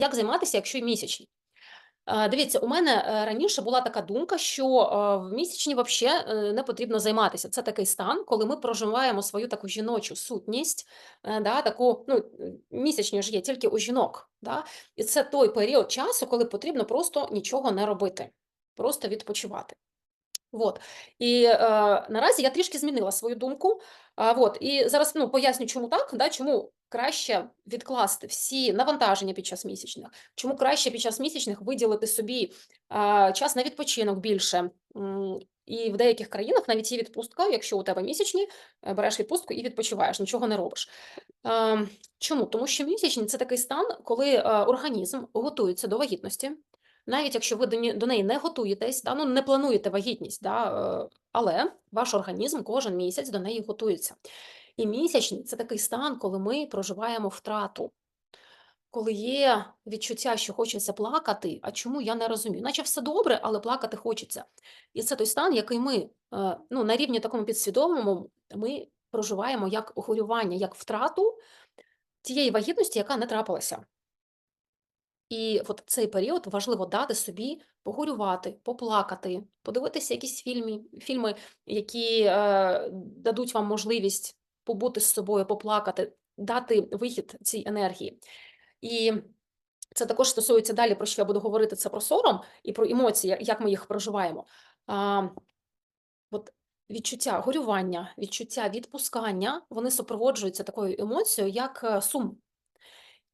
Як займатися, якщо й місячні? Е, Дивіться, у мене е, раніше була така думка, що е, в місячні е, не потрібно займатися. Це такий стан, коли ми проживаємо свою таку жіночу сутність, да, таку, ну, місячні ж є тільки у жінок. Да? І це той період часу, коли потрібно просто нічого не робити, просто відпочивати. Вот. І е, наразі я трішки змінила свою думку. А, вот. І зараз ну, поясню, чому так, да, чому краще відкласти всі навантаження під час місячних, чому краще під час місячних виділити собі а, час на відпочинок більше. І в деяких країнах навіть є відпустка, якщо у тебе місячні, е, береш відпустку і відпочиваєш, нічого не робиш. Е, Чому? Тому що місячні це такий стан, коли е, організм готується до вагітності. Навіть якщо ви до неї не готуєтесь, да, ну не плануєте вагітність, да, е, але ваш організм кожен місяць до неї готується. І місячні це такий стан, коли ми проживаємо втрату, коли є відчуття, що хочеться плакати. А чому я не розумію? Наче все добре, але плакати хочеться. І це той стан, який ми е, ну, на рівні такому підсвідомому ми проживаємо як горювання, як втрату тієї вагітності, яка не трапилася. І от цей період важливо дати собі погорювати, поплакати, подивитися якісь фільми, фільми, які е, дадуть вам можливість побути з собою, поплакати, дати вихід цій енергії. І це також стосується далі, про що я буду говорити, це про сором і про емоції, як ми їх проживаємо. А, от відчуття горювання, відчуття відпускання, вони супроводжуються такою емоцією, як е, сум.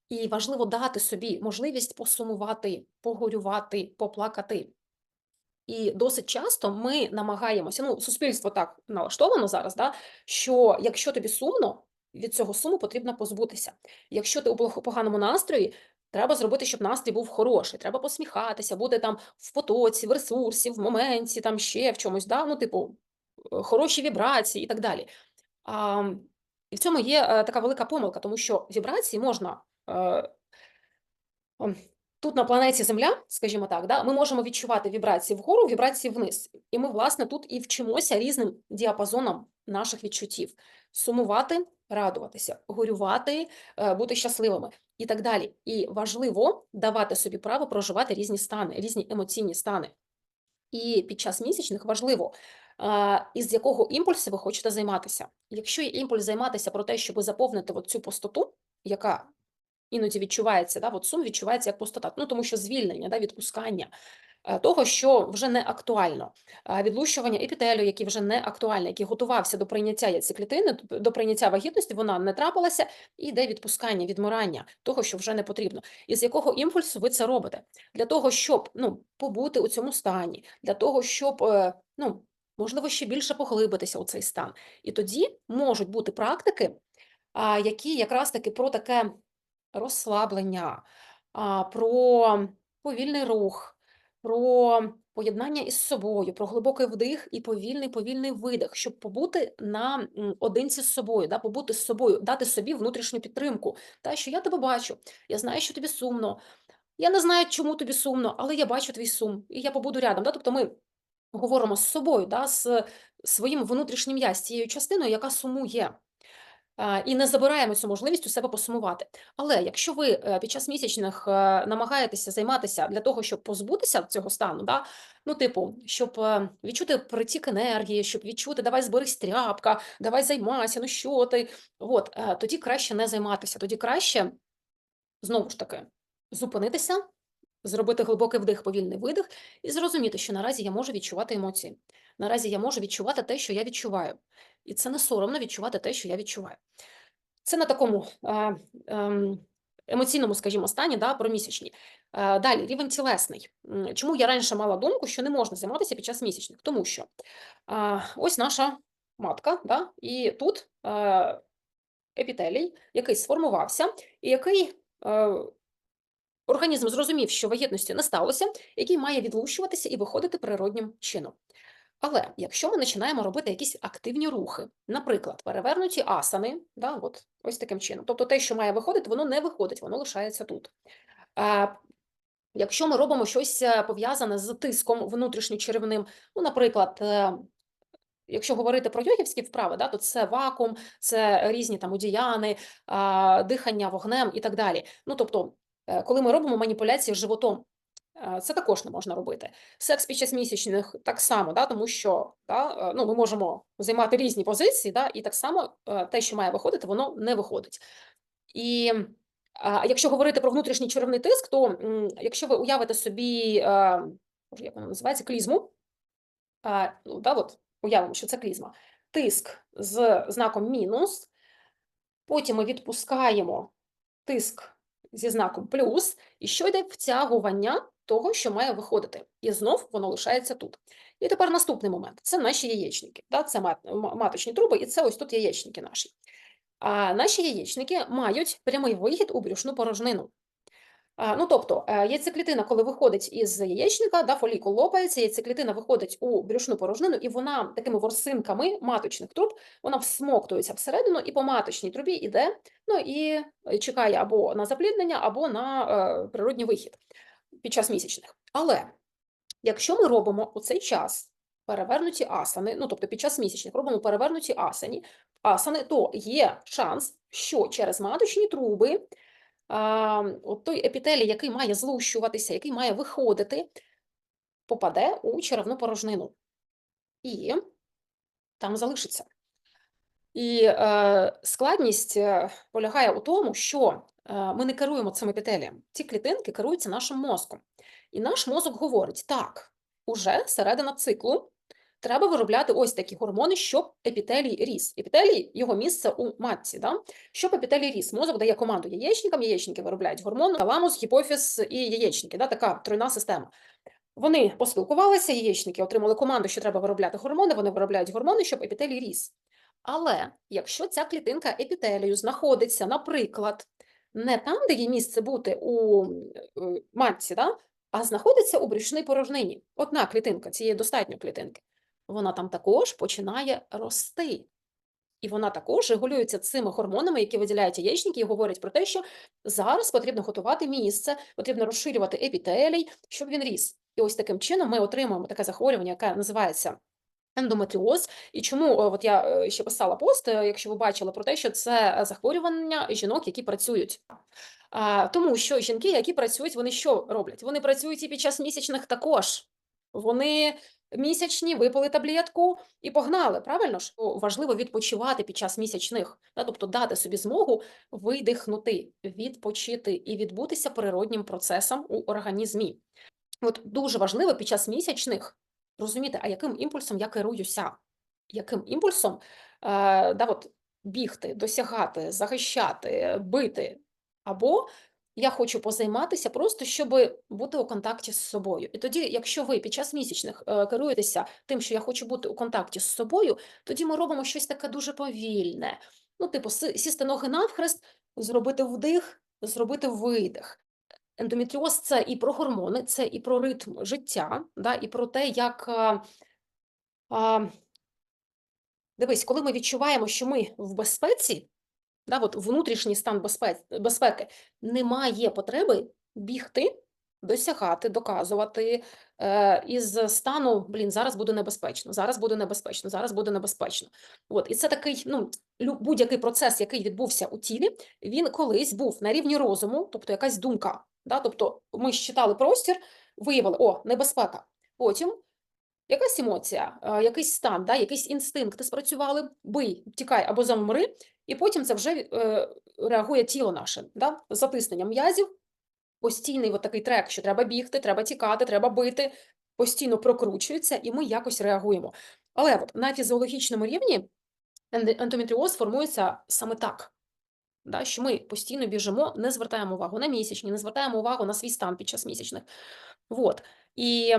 І важливо дати собі можливість посумувати, погорювати, поплакати. І досить часто ми намагаємося, ну, суспільство так налаштовано зараз, да, що якщо тобі сумно, від цього суму потрібно позбутися. Якщо ти у поганому настрої, треба зробити, щоб настрій був хороший. Треба посміхатися, бути там в потоці, в ресурсі, в моменті, там ще в чомусь, да, ну, типу, е, хороші вібрації і так далі. А, і в цьому є е, така велика помилка, тому що вібрації можна Тут на планеті Земля, скажімо так, да, ми можемо відчувати вібрації вгору, вібрації вниз. І ми, власне, тут і вчимося різним діапазонам наших відчуттів: сумувати, радуватися, горювати, е, бути щасливими і так далі. І важливо давати собі право проживати різні стани, різні емоційні стани. І під час місячних важливо, а, із якого імпульсу ви хочете займатися. Якщо є імпульс займатися про те, щоб заповнити цю пустоту, яка Іноді відчувається, да, от сум відчувається як пустота. Ну, тому що звільнення, да, відпускання е, того, що вже не актуально, відлущування епітелю, який вже не актуальний, який готувався до прийняття яйцеклітини, до прийняття вагітності, вона не трапилася, і йде відпускання, відмирання того, що вже не потрібно. І з якого імпульсу ви це робите? Для того, щоб ну, побути у цьому стані, для того, щоб е, ну, можливо ще більше поглибитися у цей стан. І тоді можуть бути практики, які якраз таки про таке розслаблення, про повільний рух, про поєднання із собою, про глибокий вдих і повільний повільний видих, щоб побути на одинці з собою, да, побути з собою, дати собі внутрішню підтримку. Та, що я тебе бачу, я знаю, що тобі сумно. Я не знаю, чому тобі сумно, але я бачу твій сум, і я побуду рядом. Да? Тобто ми говоримо з собою, да, з своїм внутрішнім я, з тією частиною, яка сумує. І не забираємо цю можливість у себе посумувати. Але якщо ви е, під час місячних е, намагаєтеся займатися для того, щоб позбутися цього стану, да? ну, типу, щоб е, відчути притік енергії, щоб відчути, давай зберись тряпка, давай займайся, ну що ти? От, тоді краще не займатися, тоді краще знову ж таки зупинитися, зробити глибокий вдих, повільний видих і зрозуміти, що наразі я можу відчувати емоції. Наразі я можу відчувати те, що я відчуваю. І це не соромно відчувати те, що я відчуваю. Це на такому ем, емоційному, скажімо, стані, да, про місячні. Далі, рівень тілесний. Чому я раніше мала думку, що не можна займатися під час місячних? Тому що ось наша матка, да, і тут епітелій, який сформувався, і який е, організм зрозумів, що вагітності не сталося, який має відлущуватися і виходити природнім чином. Але якщо ми починаємо робити якісь активні рухи, наприклад, перевернуті асани, да, от, ось таким чином, тобто те, що має виходити, воно не виходить, воно лишається тут. А, якщо ми робимо щось е, пов'язане з тиском внутрішньочеревним, ну, наприклад, е, якщо говорити про йогівські вправи, да, то це вакуум, це різні там удіяни, дихання вогнем і так далі. Ну, тобто, Коли ми робимо маніпуляції з животом, е, це також не можна робити. Секс під час місячних так само, да, тому що да, е, ну, ми можемо займати різні позиції, да, і так само е, те, що має виходити, воно не виходить. І якщо говорити про внутрішній черевний тиск, то якщо ви уявите собі, е, як вона називається, клізму, ну, да, от, уявимо, що це клізма, тиск з знаком мінус, потім ми відпускаємо тиск зі знаком плюс, і що йде втягування того, що має виходити. І знов воно лишається тут. І тепер наступний момент це наші яєчники. Да? Це мат- маточні труби, і це ось тут яєчники наші. А наші яєчники мають прямий вихід у брюшну порожнину. А, Ну, тобто, е, яйцеклітина, коли виходить із яєчника, да, фолікул лопається, яйцеклітина виходить у брюшну порожнину, і вона такими ворсинками маточних труб, вона всмоктується всередину, і по маточній трубі йде, ну і е, чекає або на запліднення, або на е, природній вихід під час місячних. Але якщо ми робимо у цей час перевернуті асани, ну тобто під час місячних робимо перевернуті асані, асани, то є шанс, що через маточні труби от той епітелій, який має злущуватися, який має виходити, попаде у черевну порожнину і там залишиться. І е, складність е, полягає у тому, що е, ми не керуємо цим епітелієм. Ці клітинки керуються нашим мозком. І наш мозок говорить: так, уже середина циклу. Треба виробляти ось такі гормони, щоб епітелій ріс. Епітелій його місце у матці. Да? Щоб епітелій ріс, мозок дає команду яєчникам, яєчники виробляють гормони, таламус, гіпофіз і яєчники. Да? Така тройна система. Вони поспілкувалися, яєчники отримали команду, що треба виробляти гормони, вони виробляють гормони, щоб епітелій ріс. Але якщо ця клітинка епітелію знаходиться, наприклад, не там, де їй місце бути у е, матці, да? а знаходиться у брюшній порожнині. Одна клітинка, цієї достатньо клітинки, вона там також починає рости. І вона також регулюється цими гормонами, які виділяють яєчники, і говорять про те, що зараз потрібно готувати місце, потрібно розширювати епітелій, щоб він ріс. І ось таким чином ми отримуємо таке захворювання, яке називається ендометріоз. І чому е, от я е, ще писала пост, е, якщо ви бачили про те, що це захворювання жінок, які працюють. А, тому що жінки, які працюють, вони що роблять? Вони працюють і під час місячних також. Вони місячні випили таблетку і погнали. Правильно ж важливо відпочивати під час місячних, тобто дати собі змогу видихнути, відпочити і відбутися природнім процесом у організмі. От дуже важливо під час місячних розуміти, а яким імпульсом я керуюся, яким імпульсом е, да, от, бігти, досягати, захищати, бити. Або я хочу позайматися просто, щоб бути у контакті з собою. І тоді, якщо ви під час місячних е, керуєтеся тим, що я хочу бути у контакті з собою, тоді ми робимо щось таке дуже повільне. Ну, типу, сісти ноги навхрест, зробити вдих, зробити видих. Ендометріоз це і про гормони, це і про ритм життя, да, і про те, як а, а, дивись, коли ми відчуваємо, що ми в безпеці, да, от внутрішній стан безпеки, немає потреби бігти, досягати, доказувати е, із стану, блін, зараз буде небезпечно, зараз буде небезпечно, зараз буде небезпечно. От, і це такий, ну, будь-який процес, який відбувся у тілі, він колись був на рівні розуму, тобто якась думка. Да? Тобто ми щитали простір, виявили, о, небезпека. Потім якась емоція, е, якийсь стан, да? якийсь інстинкти спрацювали, бий, тікай або замри, і потім це вже е, реагує тіло наше, да? затиснення м'язів, постійний от такий трек, що треба бігти, треба тікати, треба бити, постійно прокручується, і ми якось реагуємо. Але от на фізіологічному рівні ендометріоз формується саме так. Да, що ми постійно біжимо, не звертаємо увагу на місячні, не звертаємо увагу на свій стан під час місячних. Вот. І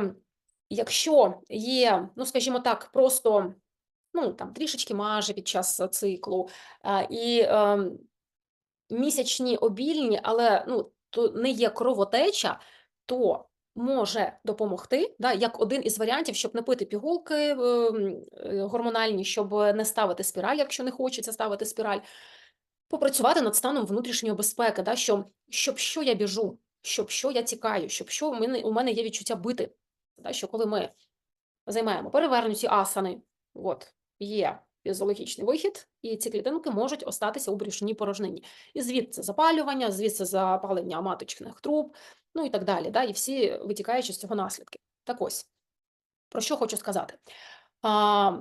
якщо є, ну скажімо так, просто ну, там, трішечки маже під час е, циклу, і ем, місячні обільні, але ну, то не є кровотеча, то може допомогти, да, як один із варіантів, щоб не пити пігулки ем, е, гормональні, щоб не ставити спіраль, якщо не хочеться ставити спіраль, попрацювати над станом внутрішньої безпеки, да, що, щоб що я біжу, щоб що я тікаю, щоб що у мене, у мене є відчуття бити. Да, що коли ми займаємо перевернуті асани, от, є фізіологічний вихід, і ці клітинки можуть остатися у брюшній порожнині. І звідси запалювання, звідси запалення маточних труб, ну і так далі. Да? І всі витікаючи з цього наслідки. Так ось, про що хочу сказати. А,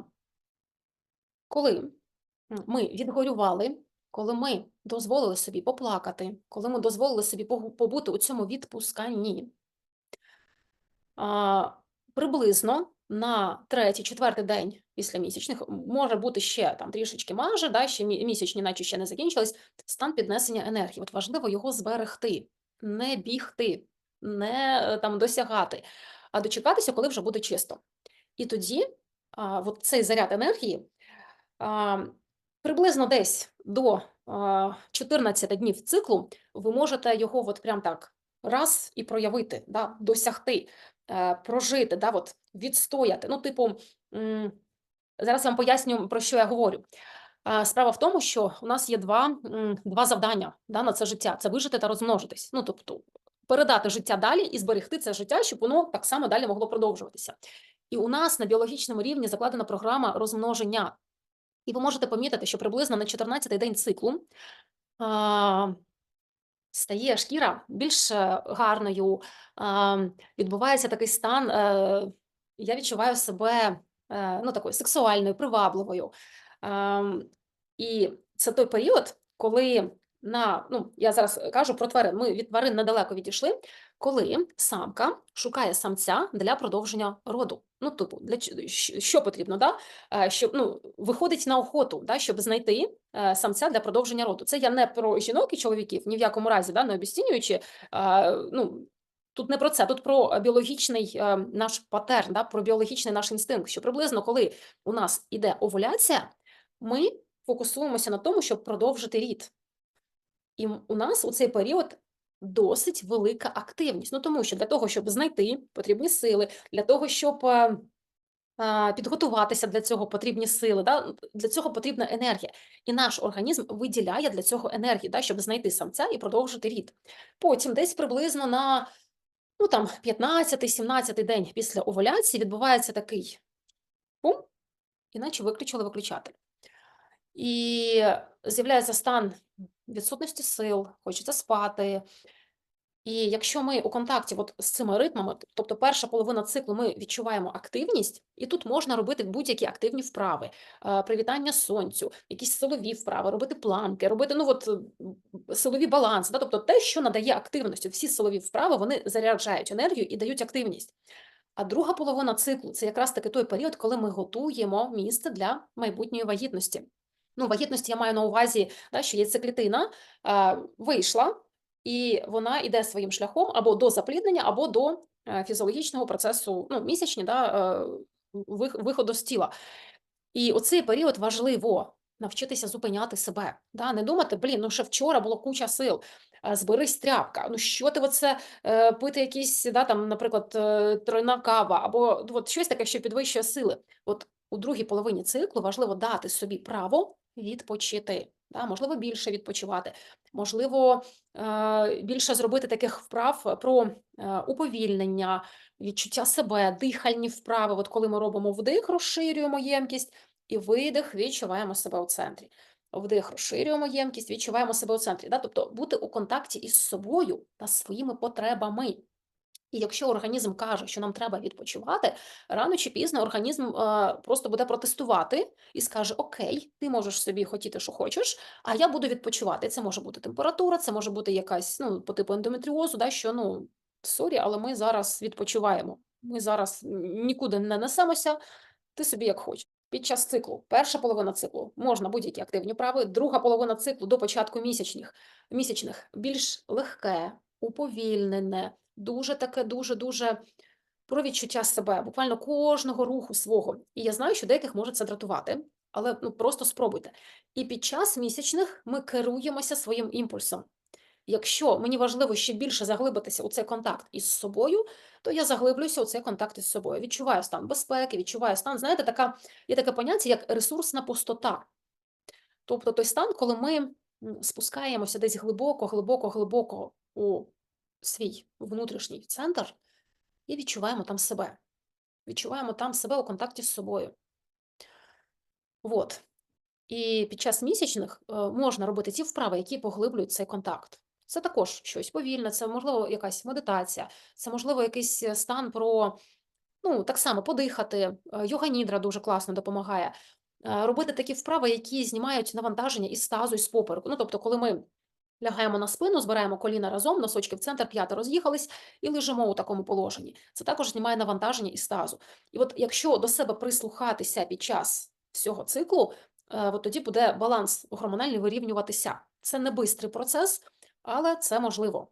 коли ми відгорювали, коли ми дозволили собі поплакати, коли ми дозволили собі побути у цьому відпусканні, а, приблизно на третій, четвертий день після місячних може бути ще там трішечки маже, да, ще місячні, наче ще не закінчились, стан піднесення енергії. От важливо його зберегти, не бігти, не е, там досягати, а дочекатися, коли вже буде чисто. І тоді а, от цей заряд енергії а, приблизно десь до а, 14 днів циклу ви можете його от прям так раз і проявити, да, досягти, прожити, да, от, відстояти. Ну, типу, зараз вам поясню, про що я говорю. Справа в тому, що у нас є два, два завдання да, на це життя: це вижити та розмножитись. Ну, тобто, передати життя далі і зберегти це життя, щоб воно так само далі могло продовжуватися. І у нас на біологічному рівні закладена програма розмноження. І ви можете помітити, що приблизно на 14-й день циклу а, стає шкіра більш е, гарною, відбувається такий стан. е, Я відчуваю себе е, ну, такою сексуальною, привабливою. І це той період, коли на, ну, я зараз кажу про тварин, ми від тварин недалеко відійшли, коли самка шукає самця для продовження роду. Ну, типу, для що потрібно, да? Е, щоб ну, виходить на охоту, да, щоб знайти е, самця для продовження роду. Це я не про жінок і чоловіків, ні в якому разі, да, не обіцінюючи. Е, ну, тут не про це, тут про біологічний наш патерн, да, про біологічний наш інстинкт. Що приблизно, коли у нас іде овуляція, ми фокусуємося на тому, щоб продовжити рід. І у нас у цей період досить велика активність. Ну тому що для того, щоб знайти потрібні сили, для того, щоб е, підготуватися для цього потрібні сили, да? для цього потрібна енергія. І наш організм виділяє для цього енергію, да? щоб знайти самця і продовжити рід. Потім десь приблизно на ну, там, 15-17 день після овуляції відбувається такий пум, іначе виключили виключатель. І з'являється стан відсутності сил, хочеться спати. І якщо ми у контакті от з цими ритмами, тобто перша половина циклу ми відчуваємо активність, і тут можна робити будь-які активні вправи, е, привітання сонцю, якісь силові вправи, робити планки, робити ну от силові баланси, да? тобто те, що надає активності. Всі силові вправи вони заряджають енергію і дають активність. А друга половина циклу це якраз таки той період, коли ми готуємо місце для майбутньої вагітності. Ну, вагітності я маю на увазі, да, що яйцеклітина е, вийшла, і вона йде своїм шляхом або до запліднення, або до е, фізіологічного процесу, ну, місячні, да, е, виходу з тіла. І оцей період важливо навчитися зупиняти себе. Да? Не думати, блін, ну ще вчора було куча сил. Зберись тряпка. Ну що ти оце е, пити якісь, да, там, наприклад, тройна кава, або от щось таке, що підвищує сили. От у другій половині циклу важливо дати собі право відпочити. Да? Можливо, більше відпочивати, можливо, е, більше зробити таких вправ про е, уповільнення, відчуття себе, дихальні вправи. От коли ми робимо вдих, розширюємо ємкість, і видих, відчуваємо себе у центрі. Вдих, розширюємо ємкість, відчуваємо себе у центрі. Да? Тобто бути у контакті із собою та своїми потребами. І якщо організм каже, що нам треба відпочивати, рано чи пізно організм е, просто буде протестувати і скаже: Окей, ти можеш собі хотіти, що хочеш, а я буду відпочивати. Це може бути температура, це може бути якась ну, по типу ендометріозу, да, що ну сорі, але ми зараз відпочиваємо. Ми зараз нікуди не несемося, ти собі як хочеш. Під час циклу, перша половина циклу можна будь-які активні вправи, друга половина циклу до початку місячних, місячних більш легке, уповільнене, дуже таке, дуже дуже про відчуття себе, буквально кожного руху свого. І я знаю, що деяких може це дратувати, але ну просто спробуйте. І під час місячних ми керуємося своїм імпульсом. Якщо мені важливо ще більше заглибитися у цей контакт із собою, то я заглиблюся у цей контакт із собою. Відчуваю стан безпеки, відчуваю стан, знаєте, така, є таке поняття, як ресурсна пустота. Тобто той стан, коли ми спускаємося десь глибоко, глибоко, глибоко у свій внутрішній центр і відчуваємо там себе. Відчуваємо там себе у контакті з собою. От. І під час місячних е, можна робити ті вправи, які поглиблюють цей контакт. Це також щось повільне, це можливо якась медитація, це можливо якийсь е, стан про ну так само подихати. е, Йога-нідра дуже класно допомагає. Робити такі вправи, які знімають навантаження із тазу, і з попереку. Ну тобто, коли ми Лягаємо на спину, збираємо коліна разом, носочки в центр, п'ята роз'їхались і лежимо у такому положенні. Це також знімає навантаження і стазу. І от якщо до себе прислухатися під час всього циклу, е, от тоді буде баланс гормональний вирівнюватися. Це не бистрий процес, але це можливо.